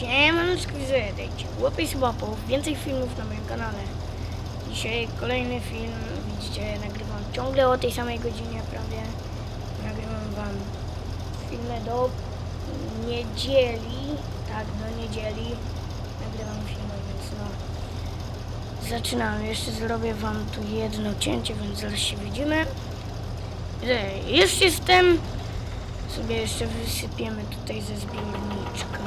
Siemaneczko, dajcie łapy łapów, więcej filmów na moim kanale. Dzisiaj kolejny film, widzicie, nagrywam ciągle o tej samej godzinie prawie. Nagrywam wam filmy do niedzieli, tak, do niedzieli nagrywam filmy, więc no. Zaczynamy, jeszcze zrobię wam tu jedno cięcie, więc zaraz się widzimy. Już jestem, sobie jeszcze wysypiemy tutaj ze zbiorniczka.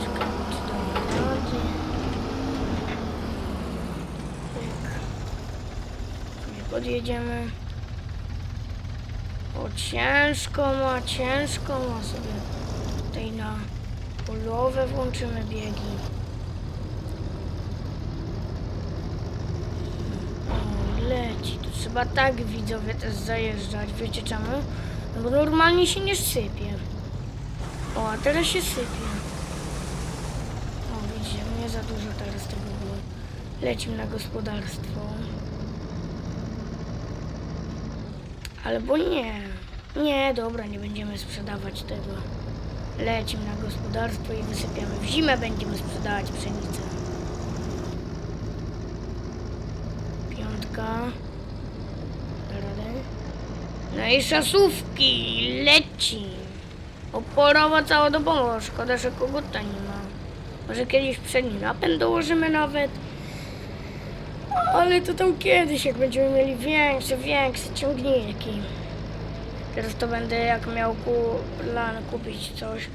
Czekamy, czy damy radę. Pyk. Sobie podjedziemy. O, ciężko ma, ciężko ma sobie. Tutaj na polowe włączymy biegi. O, leci. Tu trzeba tak widzowie też zajeżdżać. Wiecie czemu? No bo normalnie się nie sypie. O, a teraz się sypie. O, widzicie, nie za dużo teraz tego było. Lecimy na gospodarstwo. Albo nie. Nie, dobra, nie będziemy sprzedawać tego. Lecimy na gospodarstwo i wysypiamy. W zimę będziemy sprzedawać pszenicę. Piątka. No i szasówki, leci. Oporowa całodobowo, szkoda, że kogota nie ma. Może kiedyś przedni napęd dołożymy nawet. Ale to tam kiedyś, jak będziemy mieli większe, większe ciągniki. Teraz to będę, jak miał ku, plan kupić coś,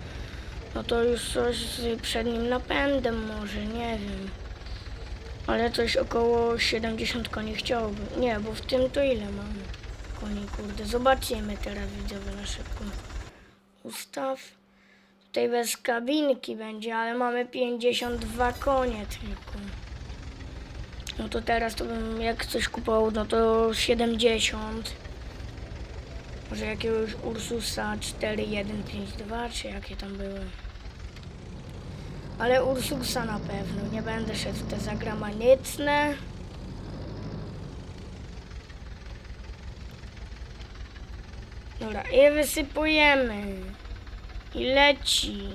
no to już coś z przednim napędem może, nie wiem. Ale coś około 70 koni chciałbym. Nie, bo w tym to ile mam koni, kurde. Zobaczymy teraz widzowie na szybko. Ustaw. Tutaj bez kabinki będzie, ale mamy 52 konie tylko. No to teraz to bym jak coś kupował, no to 70. Może jakiegoś Ursusa 4152, czy jakie tam były. Ale Ursusa na pewno. Nie będę szedł w te zagraniczne. Dobra, i wysypujemy. I leci.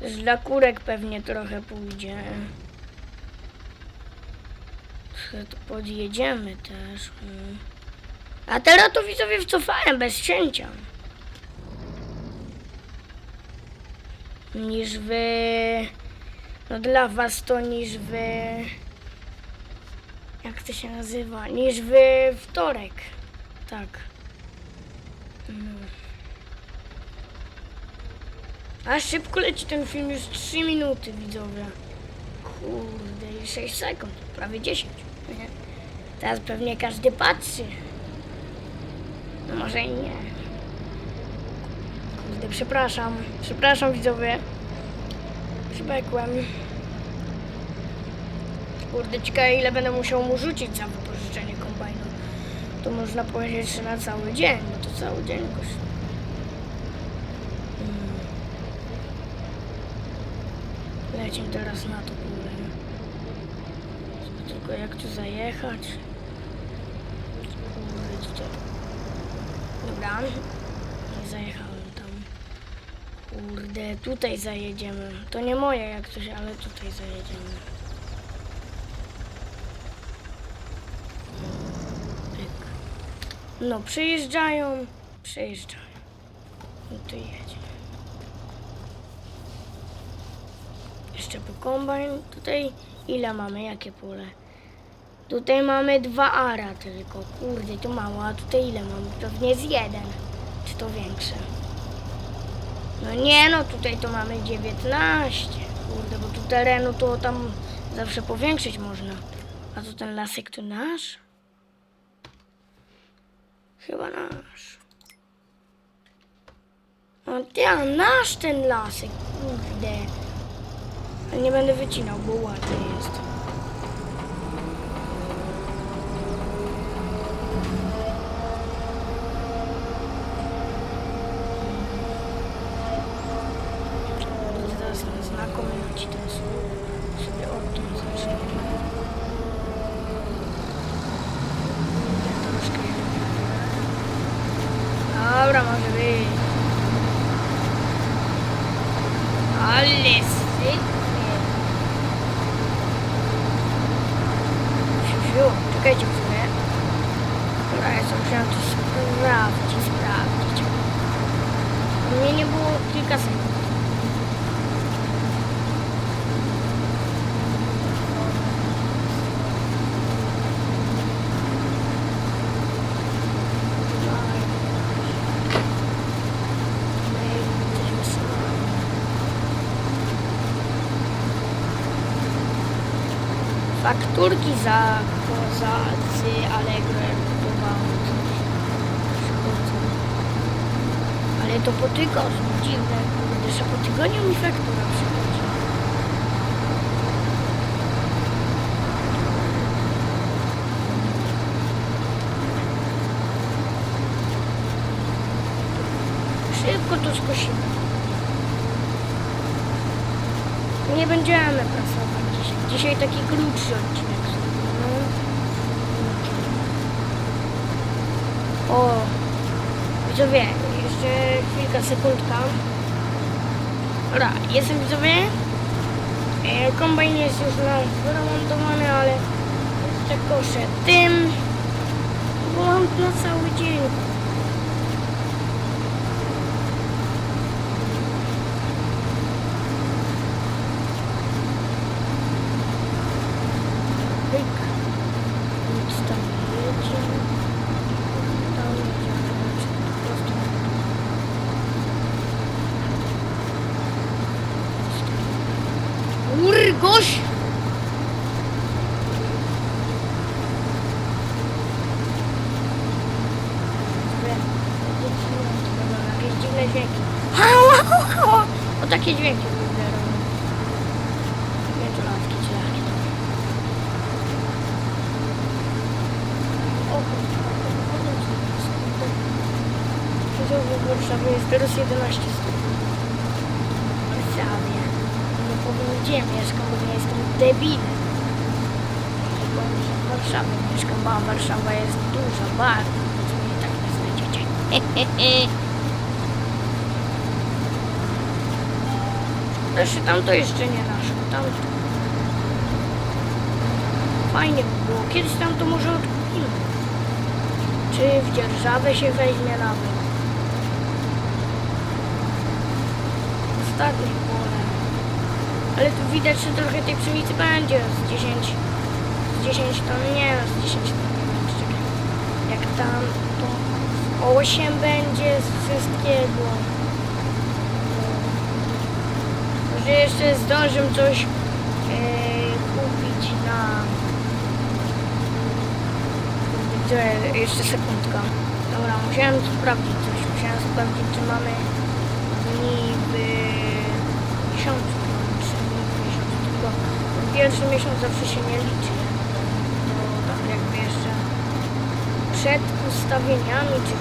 Też dla kurek pewnie trochę pójdzie. To podjedziemy też. mm. A teraz to widzowie wcofałem bez cięcia. Niż wy... No dla was to niż wy... Jak to się nazywa? Niż wy wtorek. Tak. No. A szybko leci ten film, już 3 minuty widzowie. Kurde, i 6 sekund, prawie 10. Teraz pewnie każdy patrzy. No może i nie. Kurde, przepraszam. Przepraszam widzowie. Przybekłem. Kurde, ciekawe ile będę musiał mu rzucić za wypożyczenie kombajnu. To można powiedzieć, że na cały dzień, bo to cały dzień kosztuje. Mm. Lecimy teraz na to. Jak tu zajechać? Kurde. Dobra, nie zajechałem tam. Kurde, tutaj zajedziemy. To nie moje jak coś, ale tutaj zajedziemy. No, przejeżdżają, przejeżdżają. No to jedziemy. Jeszcze po kombajn. Tutaj ile mamy? Jakie pole? Tutaj mamy dwa ara tylko. Kurde, to mało. A tutaj ile mamy? Pewnie z jeden. Czy to większe? No nie no, tutaj to mamy 19. Kurde, bo tu terenu to tam zawsze powiększyć można. A to ten lasek to nasz? Chyba nasz. O ty, a nasz ten lasek, kurde. Ale nie będę wycinał, bo ładny jest. Zaraz na znakomicie ten słup sobie odtąd zacznę. Troszkę. Dobra, może być. Ale sypie. Siu, siu. Czekajcie w sumie. Dobra, ja sobie musiałem to sprawdzić, sprawdzić. Mnie nie było kilka sekund. Fakturki za kozacy Allegro. Ale to po tygodniu, dziwne, kurde, że po tygodniu mi faktura przychodzi. Szybko to skosimy. Nie będziemy pracować dzisiaj. Taki krótszy odcinek. zrobimy. O, widzowie, jeszcze chwilka, sekundka. Dobra, jestem widzowie. E, Kombajn jest już na wyremontowany, ale jeszcze koszę tym. Bo na cały dzień. Pyk. Nic tam nie jedzie. Tam jedzie, znaczy po prostu. Urgoś! Jakieś dziwne dźwięki. Hała, hała. O takie dźwięki kurde robią. Wieczoratki, czy jakie to. O, Widzowie w Warszawie jest teraz 11 stopni. W Warszawie. Nie powiem gdzie mieszkam, bo nie jestem debilem. Nie powiem, że w Warszawie mieszkam, bo Warszawa jest duża, bardzo. Więc mnie tak nie znajdziecie. Znaczy tamto jeszcze nie naszło, tamto. Fajnie by było. Kiedyś tam to może odkupimy. Czy w dzierżawę się weźmie nawet. Ostatnie pole. Ale tu widać, że trochę tej pszenicy będzie. Z 10, z 10 ton, nie no, z 10 ton. Jak tam to 8 będzie z wszystkiego. Może jeszcze zdążę coś e, kupić na... Kurde, Jeszcze sekundka. Dobra, musiałem sprawdzić coś. Musiałem sprawdzić, czy mamy dni w miesiącu, czy dni w miesiącu. Tylko ten pierwszy miesiąc zawsze się nie liczy. To tak jakby jeszcze przed ustawieniami, czy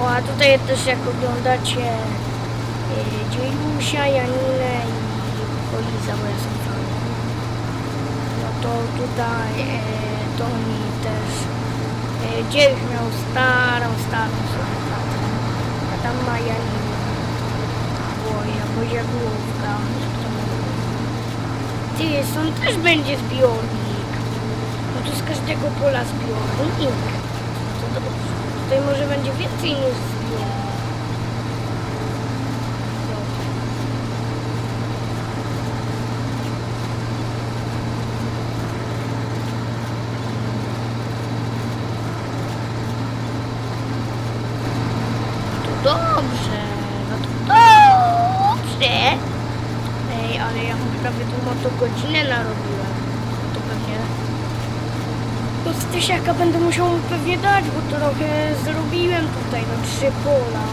O, a tutaj też jak oglądacie e, Dziejusia, Janinę i Poliza, bo ja są fanem, no to tutaj e, Toni też e, Dziejuś miał starą, starą tatę, a tam ma Boja, Bozia Główka, jak to mówię. Ty, stąd też będzie zbiornik, no to z każdego pola zbiornik, to dobrze. Tutaj może będzie więcej niż zbiornik. To dobrze, no to dobrze. Ej, ale ja mu prawie tą motogodzinę narobiłem. To pewnie... To z tysiaka będę musiał mu pewnie dać, bo trochę zrobiłem tutaj, no trzy pola.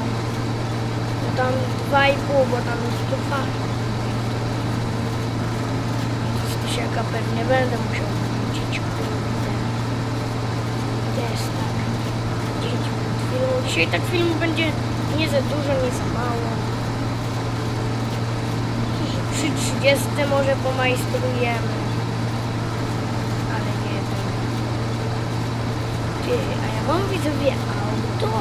No tam dwa i pół, bo tam jest tu dwa. Z tysiaka pewnie będę musiał wrócić. Też tak. 10 minut filmu. Dzisiaj tak filmu będzie nie za dużo, nie za mało przy 30 może pomajstrujemy. Ale nie wiem. Ty, a ja mam widzowie auto.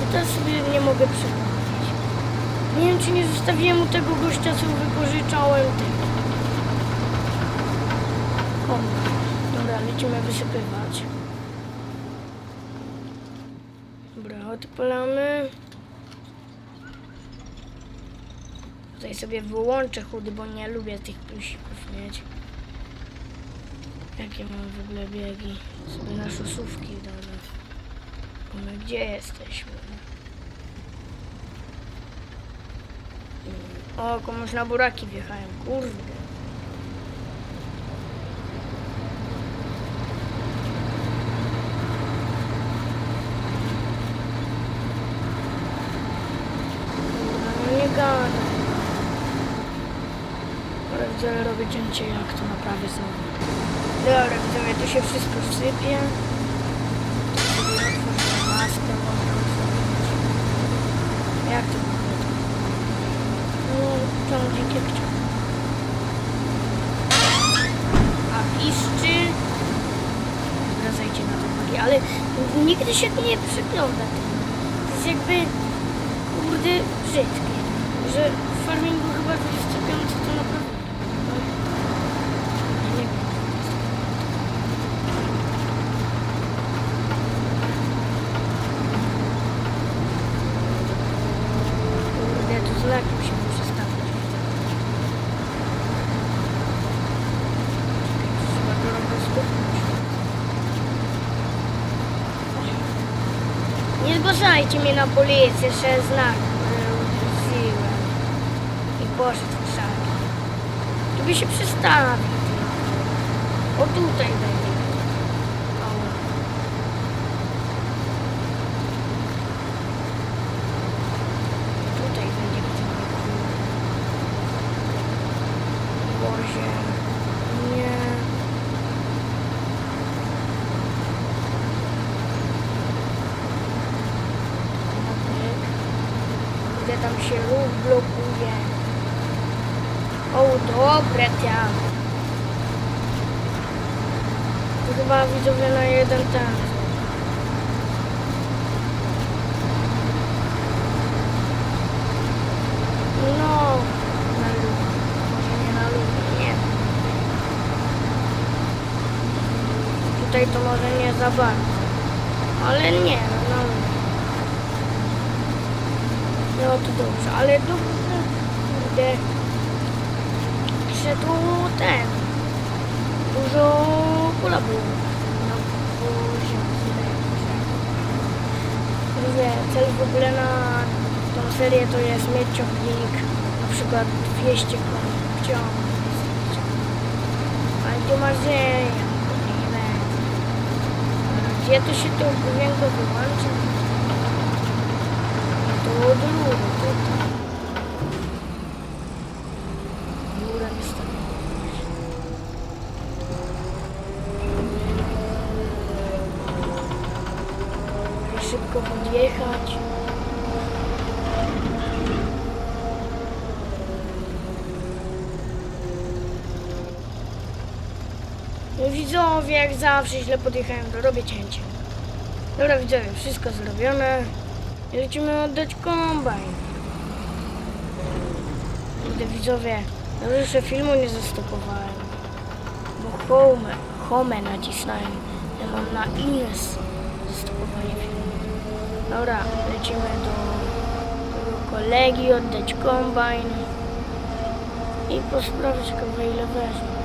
Ja teraz sobie nie mogę przypomnieć. Nie wiem, czy nie zostawiłem u tego gościa, co wypożyczałem tego. Dobra, lecimy wysypywać. Dobra, odpalamy. Tutaj sobie wyłączę chudy, bo nie lubię tych plusików mieć. Jakie mam w ogóle biegi? Sobie na szosówki damy. Bo my gdzie jesteśmy? O, komuś na buraki wjechałem, kurde. No nie gadaj. Ale widzę, robię cięcie jak to naprawię znowu. Dobra, widzowie, tu się wszystko sypie. Tu sobie otworzę maskę, można ustawić. Jak to wygląda? No, tam dzikie chciał. A piszczy. Wracajcie na te nogi, ale nigdy się nie przygląda. To jest jakby, kurde, brzydkie. Że w farmingu chyba 25 to naprawdę. No, ja nie wiem. Kurde, tu znaki się muszę stawić. Czekaj, trzeba to rozstopnić. Nie zgłaszajcie mnie na policję, że znak wróciłem. I poszedł w krzaki. Tu by się tylko. O tutaj będzie. O. Tutaj będzie Boże. Nie. Tam się ruch blokuje. O, dobre tam. Chyba widzowie na jeden ten. No, na lub. Może nie na lub, nie. Tutaj to może nie za bardzo. Ale nie, no. No to dobrze, ale dobrze, kurde, że tu ten, dużo kula było na poziomie. Mówię, cel w ogóle na tą serię to jest mieć ciągnik, na przykład 200 koni wciągnąć. Ale tu masz ziemię. Gdzie to się to głęboko wyłączy? I szybko podjechać. No widzowie, jak zawsze źle podjechałem, to robię cięcie. Dobra widzowie, wszystko zrobione. Lecimy oddać kombajn. Kurde widzowie, dobrze, że filmu nie zastopowałem. Bo home, home nacisnąłem. Ja mam na ines zastopowanie filmu. Dobra, lecimy do, do kolegi oddać kombajn. I posprawdzić kogo ile weźmie.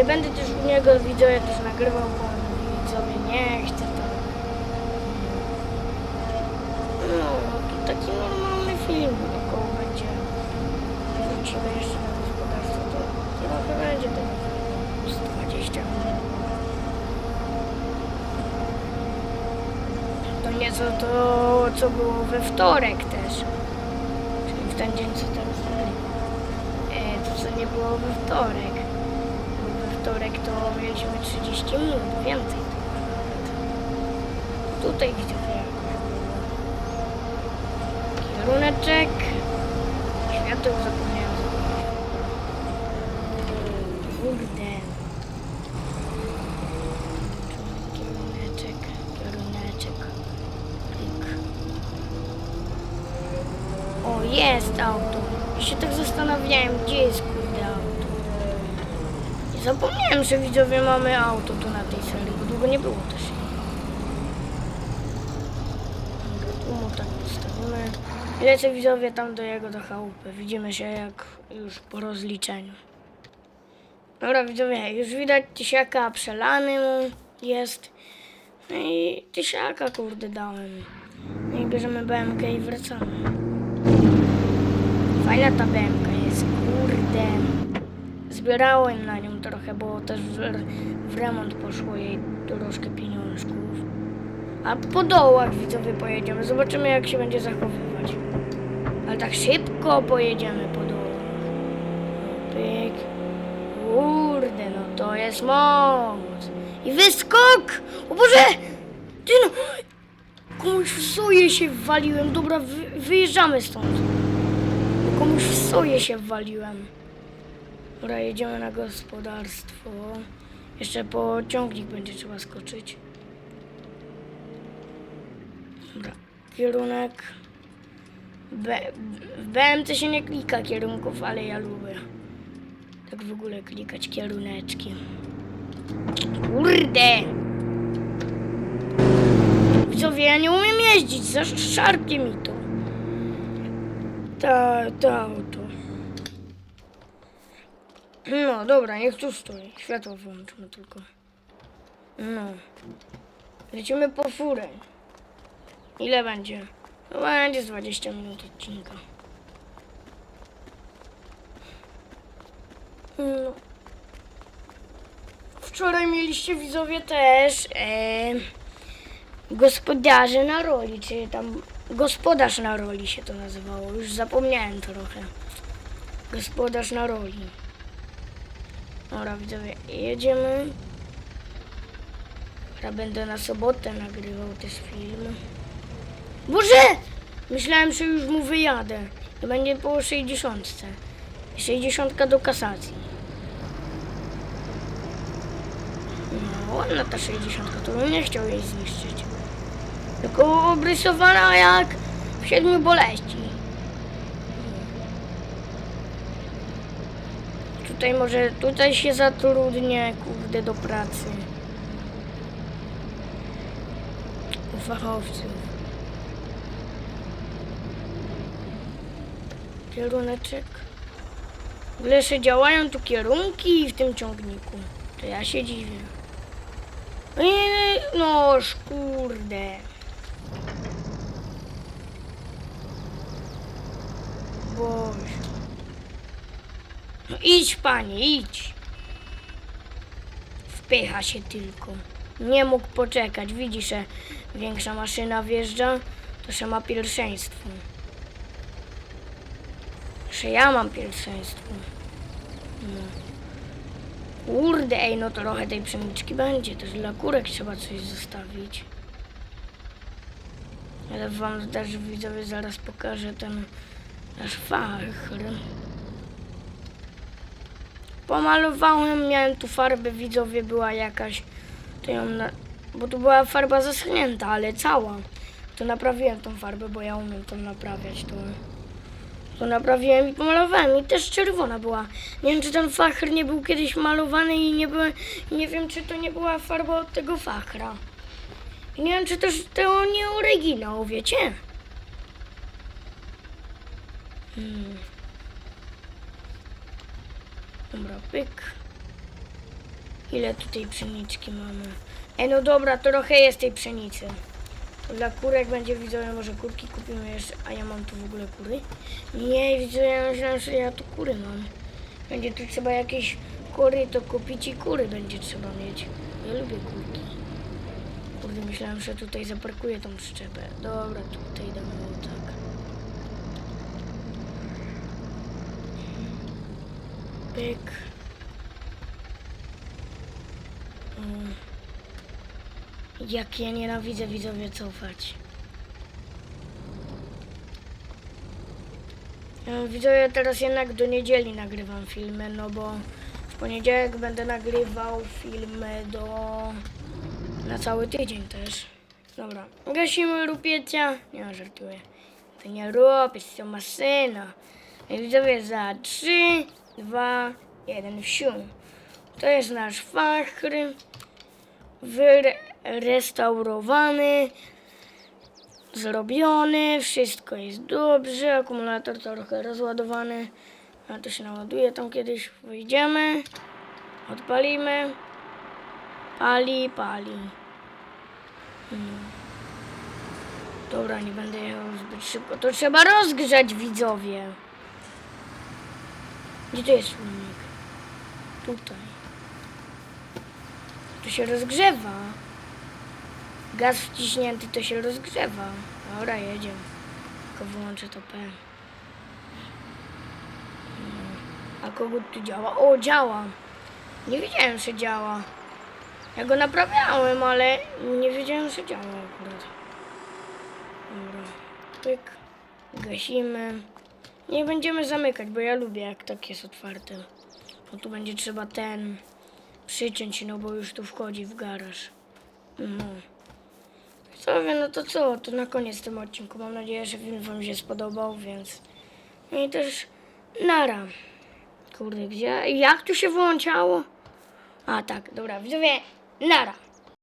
Nie będę też u niego widzowie też nagrywał, bo widzowie nie chce tam. No, to taki normalny film, około będzie. Wrócimy jeszcze na gospodarstwo, to trochę będzie tego z 20 minut. To nieco to, co było we wtorek też. Czyli w ten dzień, co teraz to, co nie było we wtorek wtorek to mieliśmy 30 minut, więcej. Tutaj widzowie kieruneczek, świateł zapomniałem zapomnieć. Kurde. Kieruneczek, kieruneczek, klik. O, jest auto. Ja się tak zastanawiałem, gdzie jest zapomniałem, że widzowie mamy auto tu na tej serii, bo długo nie było też. tu mu tak postawimy. Lecę widzowie tam do jego do chałupy. Widzimy się jak już po rozliczeniu. Dobra widzowie, już widać tysiaka przelany mu jest. No i tysiaka kurde dałem. No i bierzemy BMK i wracamy. Fajna ta BMK. Zbierałem na nią trochę, bo też w, remont poszło jej troszkę pieniążków. A po dołach widzowie pojedziemy. Zobaczymy jak się będzie zachowywać. Ale tak szybko pojedziemy po dołach. No, Pyk. Kurde, no to jest moc. I wyskok! O Boże! Ty no! Komuś w soję się wwaliłem. Dobra, wy, wyjeżdżamy stąd. Komuś w soję się wwaliłem. Dobra, jedziemy na gospodarstwo. Jeszcze po ciągnik będzie trzeba skoczyć. Dobra, kierunek. B, w BMC się nie klika kierunków, ale ja lubię. Tak w ogóle klikać kieruneczki. Kurde! Widzowie, ja nie umiem jeździć, zaszarpie mi to. Ta, auto. No, dobra, niech tu stoi. Światło wyłączymy tylko. No. Lecimy po furę. Ile będzie? No, będzie z 20 minut odcinka. No. Wczoraj mieliście widzowie też e, gospodarze na roli, czy tam gospodarz na roli się to nazywało. Już zapomniałem trochę. Gospodarz na roli. Dobra widzowie, jedziemy. Ja będę na sobotę nagrywał też film. Boże! Myślałem, że już mu wyjadę. To będzie po 60. 60 do kasacji. No, ładna ta 60, to bym nie chciał jej zniszczyć. Tylko obrysowana jak w siedmiu boleści. Tutaj może, tutaj się zatrudnię, kurde, do pracy. U fachowców. Kieruneczek. W jeszcze działają tu kierunki w tym ciągniku. To ja się dziwię. No nie, nie, noż, kurde. Boże. No idź, panie, idź. Wpycha się tylko. Nie mógł poczekać. Widzi, że większa maszyna wjeżdża, to że ma pierwszeństwo. Że ja mam pierwszeństwo. No. Kurde, ej, no to trochę tej pszeniczki będzie. Też dla kurek trzeba coś zostawić. Ale wam też widzowie zaraz pokażę ten nasz fachr. Pomalowałem, miałem tu farbę, widzowie była jakaś, to ją na, bo tu była farba zaschnięta, ale cała. To naprawiłem tą farbę, bo ja umiem tą naprawiać, to, to naprawiłem i pomalowałem i też czerwona była. Nie wiem, czy ten fachr nie był kiedyś malowany i nie byłem, nie wiem, czy to nie była farba od tego fachra. I nie wiem, czy też to nie oryginał, wiecie? Hmm. Dobra, pyk. Ile tutaj pszeniczki mamy? Ej, no dobra, trochę jest tej pszenicy. Dla kurek będzie widzowie, może kurki kupimy jeszcze, a ja mam tu w ogóle kury? Nie, widzowie, ja myślałem, że ja tu kury mam. Będzie tu trzeba jakieś kury to kupić i kury będzie trzeba mieć. Ja lubię kurki. Kurde, myślałem, że tutaj zaparkuję tą przyczepę. Dobra, tutaj damy tak. Pyk. Mm. Jak ja nienawidzę widzowie cofać. E, Widzowie, teraz jednak do niedzieli nagrywam filmy, no bo w poniedziałek będę nagrywał filmy do... na cały tydzień też. Dobra, gasimy rupiecia. Nie, żartuję. To nie jest to maszyna. Widzowie za 3, 2, 1, wsiu. To jest nasz fachr wyrestaurowany, zrobiony, wszystko jest dobrze, akumulator trochę rozładowany, a to się naładuje tam kiedyś, wyjdziemy, odpalimy, pali, pali. Hmm. Dobra, nie będę jechał zbyt szybko, to trzeba rozgrzać widzowie. Gdzie to jest silnik? Tutaj. To się rozgrzewa. Gaz wciśnięty to się rozgrzewa. Dobra, jedziemy. Tylko wyłączę to P. A kogut tu działa? O, działa. Nie wiedziałem, że działa. Ja go naprawiałem, ale nie wiedziałem, że działa akurat. Dobra. Pyk. Gasimy. Nie będziemy zamykać, bo ja lubię jak tak jest otwarte. Bo tu będzie trzeba ten przyciąć, no bo już tu wchodzi w garaż. No. Co wie, no to co? To na koniec tym odcinku. Mam nadzieję, że film wam się spodobał, więc... No i też nara. Kurde, gdzie? Jak tu się włączało? A tak, dobra, widzowie, nara.